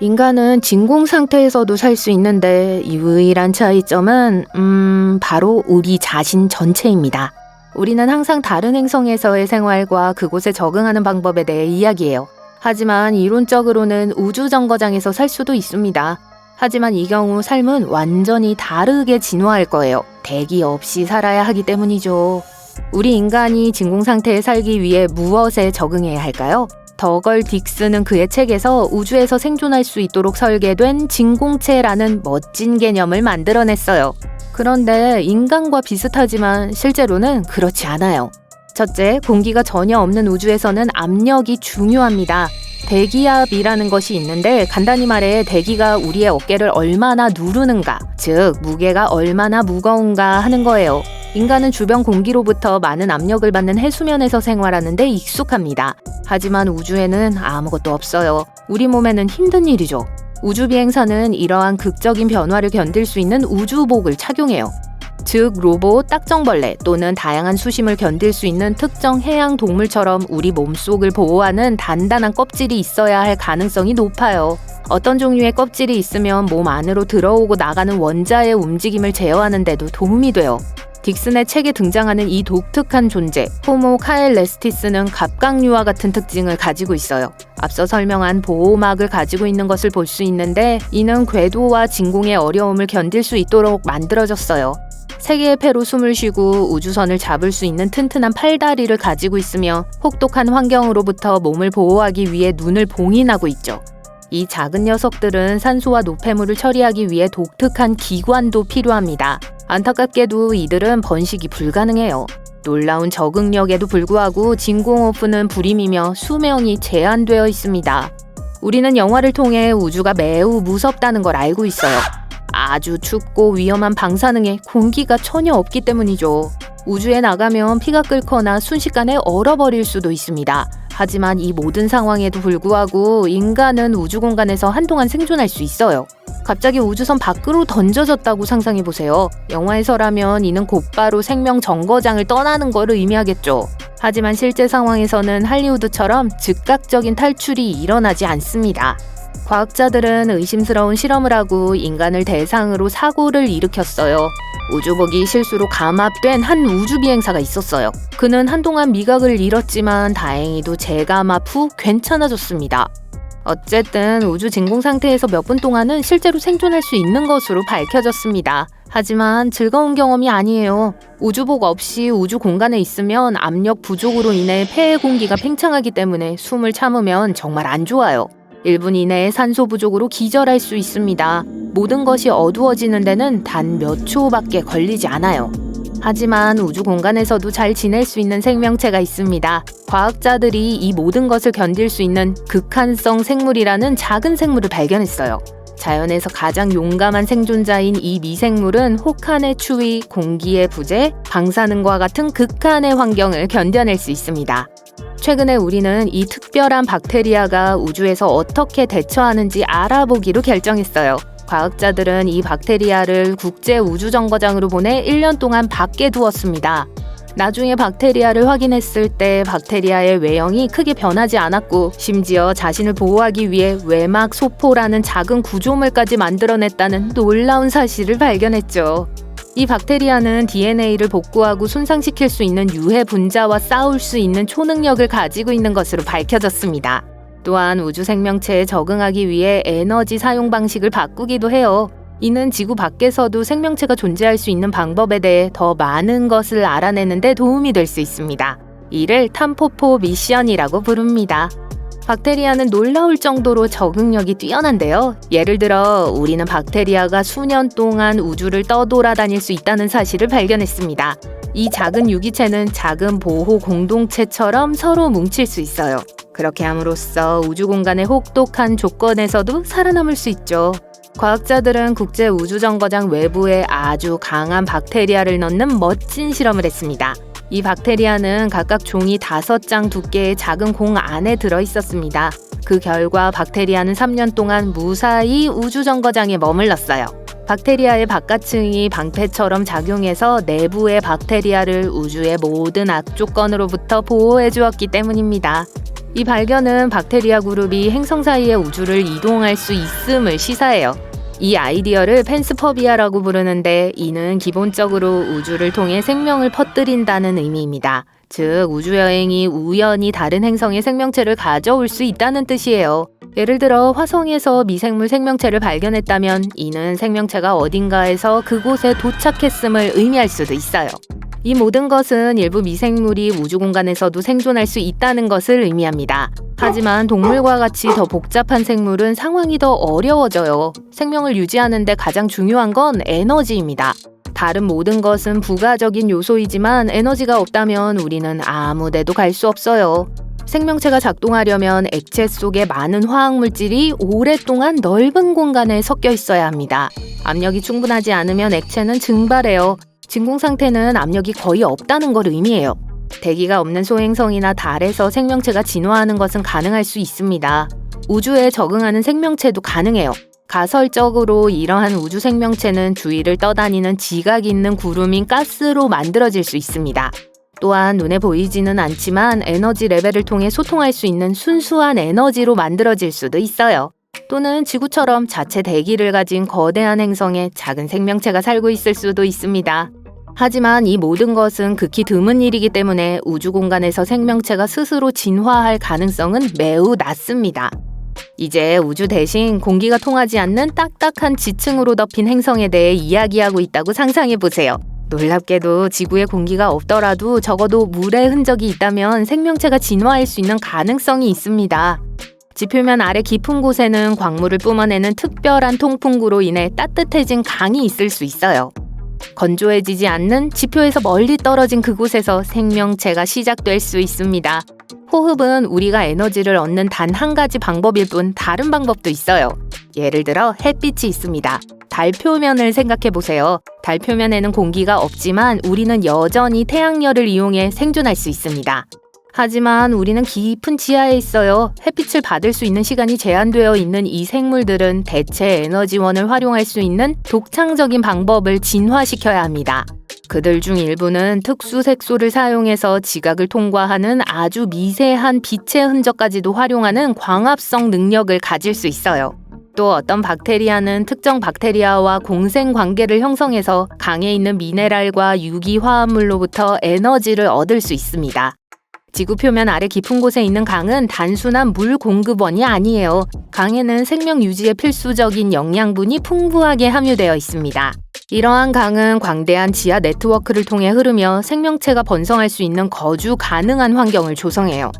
인간은 진공 상태에서도 살 수 있는데 유일한 차이점은 음 바로 우리 자신 전체입니다. 우리는 항상 다른 행성에서의 생활과 그곳에 적응하는 방법에 대해 이야기해요. 하지만 이론적으로는 우주 정거장에서 살 수도 있습니다. 하지만 이 경우 삶은 완전히 다르게 진화할 거예요. 대기 없이 살아야 하기 때문이죠. 우리 인간이 진공 상태에 살기 위해 무엇에 적응해야 할까요? 더걸 딕스는 그의 책에서 우주에서 생존할 수 있도록 설계된 진공체라는 멋진 개념을 만들어냈어요. 그런데 인간과 비슷하지만 실제로는 그렇지 않아요. 첫째, 공기가 전혀 없는 우주에서는 압력이 중요합니다. 대기압이라는 것이 있는데 간단히 말해 대기가 우리의 어깨를 얼마나 누르는가, 즉 무게가 얼마나 무거운가 하는 거예요. 인간은 주변 공기로부터 많은 압력을 받는 해수면에서 생활하는데 익숙합니다. 하지만 우주에는 아무것도 없어요. 우리 몸에는 힘든 일이죠. 우주 비행사는 이러한 극적인 변화를 견딜 수 있는 우주복을 착용해요. 즉 로봇, 딱정벌레 또는 다양한 수심을 견딜 수 있는 특정 해양 동물처럼 우리 몸속을 보호하는 단단한 껍질이 있어야 할 가능성이 높아요. 어떤 종류의 껍질이 있으면 몸 안으로 들어오고 나가는 원자의 움직임을 제어하는 데도 도움이 돼요. 딕슨의 책에 등장하는 이 독특한 존재, 호모 카엘레스티스는 갑각류와 같은 특징을 가지고 있어요. 앞서 설명한 보호막을 가지고 있는 것을 볼 수 있는데 이는 궤도와 진공의 어려움을 견딜 수 있도록 만들어졌어요. 세 개의 폐로 숨을 쉬고 우주선을 잡을 수 있는 튼튼한 팔다리를 가지고 있으며 혹독한 환경으로부터 몸을 보호하기 위해 눈을 봉인하고 있죠. 이 작은 녀석들은 산소와 노폐물을 처리하기 위해 독특한 기관도 필요합니다. 안타깝게도 이들은 번식이 불가능해요. 놀라운 적응력에도 불구하고 진공호프는 불임이며 수명이 제한되어 있습니다. 우리는 영화를 통해 우주가 매우 무섭다는 걸 알고 있어요. 아주 춥고 위험한 방사능에 공기가 전혀 없기 때문이죠. 우주에 나가면 피가 끓거나 순식간에 얼어버릴 수도 있습니다. 하지만 이 모든 상황에도 불구하고 인간은 우주 공간에서 한동안 생존할 수 있어요. 갑자기 우주선 밖으로 던져졌다고 상상해 보세요. 영화에서라면 이는 곧바로 생명 정거장을 떠나는 걸 의미하겠죠. 하지만 실제 상황에서는 할리우드처럼 즉각적인 탈출이 일어나지 않습니다. 과학자들은 의심스러운 실험을 하고 인간을 대상으로 사고를 일으켰어요. 우주복이 실수로 감압된 한 우주 비행사가 있었어요. 그는 한동안 미각을 잃었지만 다행히도 재감압 후 괜찮아졌습니다. 어쨌든 우주 진공 상태에서 몇 분 동안은 실제로 생존할 수 있는 것으로 밝혀졌습니다. 하지만 즐거운 경험이 아니에요. 우주복 없이 우주 공간에 있으면 압력 부족으로 인해 폐의 공기가 팽창하기 때문에 숨을 참으면 정말 안 좋아요. 1분 이내에 산소 부족으로 기절할 수 있습니다. 모든 것이 어두워지는 데는 단 몇 초밖에 걸리지 않아요. 하지만 우주 공간에서도 잘 지낼 수 있는 생명체가 있습니다. 과학자들이 이 모든 것을 견딜 수 있는 극한성 생물이라는 작은 생물을 발견했어요. 자연에서 가장 용감한 생존자인 이 미생물은 혹한의 추위, 공기의 부재, 방사능과 같은 극한의 환경을 견뎌낼 수 있습니다. 최근에 우리는 이 특별한 박테리아가 우주에서 어떻게 대처하는지 알아보기로 결정했어요. 과학자들은 이 박테리아를 국제 우주정거장으로 보내 1년 동안 밖에 두었습니다. 나중에 박테리아를 확인했을 때 박테리아의 외형이 크게 변하지 않았고 심지어 자신을 보호하기 위해 외막 소포라는 작은 구조물까지 만들어냈다는 놀라운 사실을 발견했죠. 이 박테리아는 DNA를 복구하고 손상시킬 수 있는 유해 분자와 싸울 수 있는 초능력을 가지고 있는 것으로 밝혀졌습니다. 또한 우주 생명체에 적응하기 위해 에너지 사용 방식을 바꾸기도 해요. 이는 지구 밖에서도 생명체가 존재할 수 있는 방법에 대해 더 많은 것을 알아내는데 도움이 될 수 있습니다. 이를 탐포포 미션이라고 부릅니다. 박테리아는 놀라울 정도로 적응력이 뛰어난데요. 예를 들어 우리는 박테리아가 수년 동안 우주를 떠돌아다닐 수 있다는 사실을 발견했습니다. 이 작은 유기체는 작은 보호 공동체처럼 서로 뭉칠 수 있어요. 그렇게 함으로써 우주 공간의 혹독한 조건에서도 살아남을 수 있죠. 과학자들은 국제 우주정거장 외부에 아주 강한 박테리아를 넣는 멋진 실험을 했습니다. 이 박테리아는 각각 종이 다섯 장 두께의 작은 공 안에 들어 있었습니다. 그 결과 박테리아는 3년 동안 무사히 우주정거장에 머물렀어요. 박테리아의 바깥층이 방패처럼 작용해서 내부의 박테리아를 우주의 모든 악조건으로부터 보호해 주었기 때문입니다. 이 발견은 박테리아 그룹이 행성 사이의 우주를 이동할 수 있음을 시사해요. 이 아이디어를 펜스퍼비아라고 부르는데 이는 기본적으로 우주를 통해 생명을 퍼뜨린다는 의미입니다. 즉, 우주여행이 우연히 다른 행성의 생명체를 가져올 수 있다는 뜻이에요. 예를 들어 화성에서 미생물 생명체를 발견했다면 이는 생명체가 어딘가에서 그곳에 도착했음을 의미할 수도 있어요. 이 모든 것은 일부 미생물이 우주 공간에서도 생존할 수 있다는 것을 의미합니다. 하지만 동물과 같이 더 복잡한 생물은 상황이 더 어려워져요. 생명을 유지하는데 가장 중요한 건 에너지입니다. 다른 모든 것은 부가적인 요소이지만 에너지가 없다면 우리는 아무 데도 갈 수 없어요. 생명체가 작동하려면 액체 속에 많은 화학물질이 오랫동안 넓은 공간에 섞여 있어야 합니다. 압력이 충분하지 않으면 액체는 증발해요. 진공 상태는 압력이 거의 없다는 걸 의미해요. 대기가 없는 소행성이나 달에서 생명체가 진화하는 것은 가능할 수 있습니다. 우주에 적응하는 생명체도 가능해요. 가설적으로 이러한 우주 생명체는 주위를 떠다니는 지각 있는 구름인 가스로 만들어질 수 있습니다. 또한 눈에 보이지는 않지만 에너지 레벨을 통해 소통할 수 있는 순수한 에너지로 만들어질 수도 있어요. 또는 지구처럼 자체 대기를 가진 거대한 행성에 작은 생명체가 살고 있을 수도 있습니다. 하지만 이 모든 것은 극히 드문 일이기 때문에 우주 공간에서 생명체가 스스로 진화할 가능성은 매우 낮습니다. 이제 우주 대신 공기가 통하지 않는 딱딱한 지층으로 덮인 행성에 대해 이야기하고 있다고 상상해 보세요. 놀랍게도 지구에 공기가 없더라도 적어도 물의 흔적이 있다면 생명체가 진화할 수 있는 가능성이 있습니다. 지표면 아래 깊은 곳에는 광물을 뿜어내는 특별한 통풍구로 인해 따뜻해진 강이 있을 수 있어요. 건조해지지 않는 지표에서 멀리 떨어진 그곳에서 생명체가 시작될 수 있습니다. 호흡은 우리가 에너지를 얻는 단 한 가지 방법일 뿐 다른 방법도 있어요. 예를 들어 햇빛이 있습니다. 달 표면을 생각해 보세요. 달 표면에는 공기가 없지만 우리는 여전히 태양열을 이용해 생존할 수 있습니다. 하지만 우리는 깊은 지하에 있어요. 햇빛을 받을 수 있는 시간이 제한되어 있는 이 생물들은 대체 에너지원을 활용할 수 있는 독창적인 방법을 진화시켜야 합니다. 그들 중 일부는 특수 색소를 사용해서 지각을 통과하는 아주 미세한 빛의 흔적까지도 활용하는 광합성 능력을 가질 수 있어요. 또 어떤 박테리아는 특정 박테리아와 공생 관계를 형성해서 강에 있는 미네랄과 유기 화합물로부터 에너지를 얻을 수 있습니다. 지구 표면 아래 깊은 곳에 있는 강은 단순한 물 공급원이 아니에요. 강에는 생명 유지에 필수적인 영양분이 풍부하게 함유되어 있습니다. 이러한 강은 광대한 지하 네트워크를 통해 흐르며 생명체가 번성할 수 있는 거주 가능한 환경을 조성해요.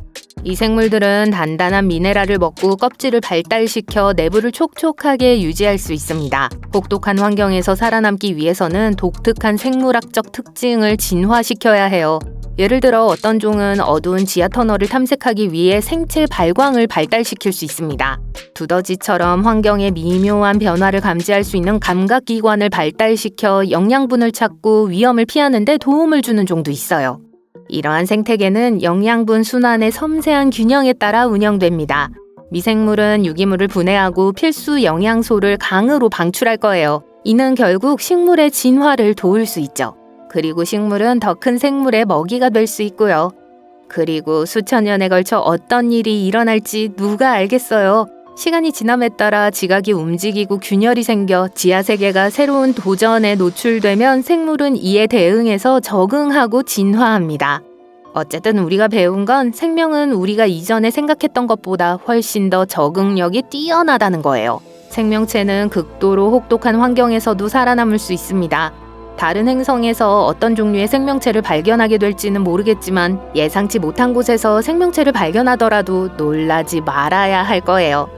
이 생물들은 단단한 미네랄을 먹고 껍질을 발달시켜 내부를 촉촉하게 유지할 수 있습니다. 혹독한 환경에서 살아남기 위해서는 독특한 생물학적 특징을 진화시켜야 해요. 예를 들어 어떤 종은 어두운 지하 터널을 탐색하기 위해 생체 발광을 발달시킬 수 있습니다. 두더지처럼 환경의 미묘한 변화를 감지할 수 있는 감각 기관을 발달시켜 영양분을 찾고 위험을 피하는 데 도움을 주는 종도 있어요. 이러한 생태계는 영양분 순환의 섬세한 균형에 따라 운영됩니다. 미생물은 유기물을 분해하고 필수 영양소를 강으로 방출할 거예요. 이는 결국 식물의 진화를 도울 수 있죠. 그리고 식물은 더 큰 생물의 먹이가 될 수 있고요. 그리고 수천 년에 걸쳐 어떤 일이 일어날지 누가 알겠어요. 시간이 지남에 따라 지각이 움직이고 균열이 생겨 지하 세계가 새로운 도전에 노출되면 생물은 이에 대응해서 적응하고 진화합니다. 어쨌든 우리가 배운 건 생명은 우리가 이전에 생각했던 것보다 훨씬 더 적응력이 뛰어나다는 거예요. 생명체는 극도로 혹독한 환경에서도 살아남을 수 있습니다. 다른 행성에서 어떤 종류의 생명체를 발견하게 될지는 모르겠지만 예상치 못한 곳에서 생명체를 발견하더라도 놀라지 말아야 할 거예요.